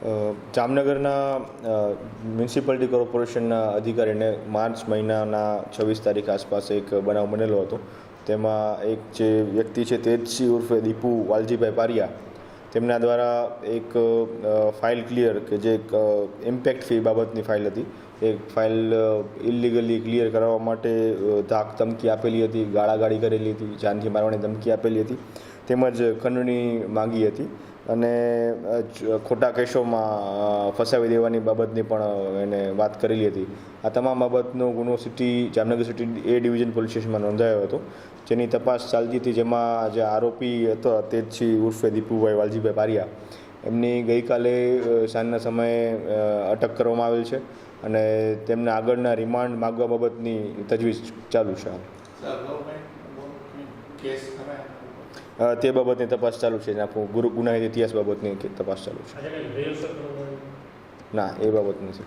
જામનગરના મ્યુનિસિપાલિટી કોર્પોરેશનના અધિકારીને માર્ચ મહિનાના છવ્વીસ તારીખ આસપાસ એક બનાવ બનેલો હતો. તેમાં એક જે વ્યક્તિ છે તેજસિંહ ઉર્ફે દીપુ વાલજીભાઈ પારિયા, તેમના દ્વારા એક ફાઇલ ક્લિયર કે જે એક ઇમ્પેક્ટ ફી બાબતની ફાઇલ હતી. એ ફાઇલ ઇલિગલી ક્લિયર કરાવવા માટે ધાક ધમકી આપેલી હતી, ગાળાગાળી કરેલી હતી, જાનથી મારવાની ધમકી આપેલી હતી, તેમજ ખંડણી માંગી હતી. અને ખોટા કેસોમાં ફસાવી દેવાની બાબતની પણ એને વાત કરેલી હતી. આ તમામ બાબતનો ગુનો city, Jamnagar city A division police સ્ટેશનમાં નોંધાયો હતો. જેની તપાસ ચાલતી હતી, જેમાં જે આરોપી હતો તેજસિંહ ઉર્ફે દીપુભાઈ વાલજીભાઈ પારિયા. એમની ગઈકાલે સાંજના સમયે અટક કરવામાં આવેલ છે અને તેમના આગળના રિમાન્ડ માગવા બાબતની તજવીજ ચાલુ છે. તે બાબતની તપાસ ચાલુ છે આપણું ગુરુ ગુનાહિત ઇતિહાસ બાબતની તપાસ ચાલુ છે? ના એ બાબત નથી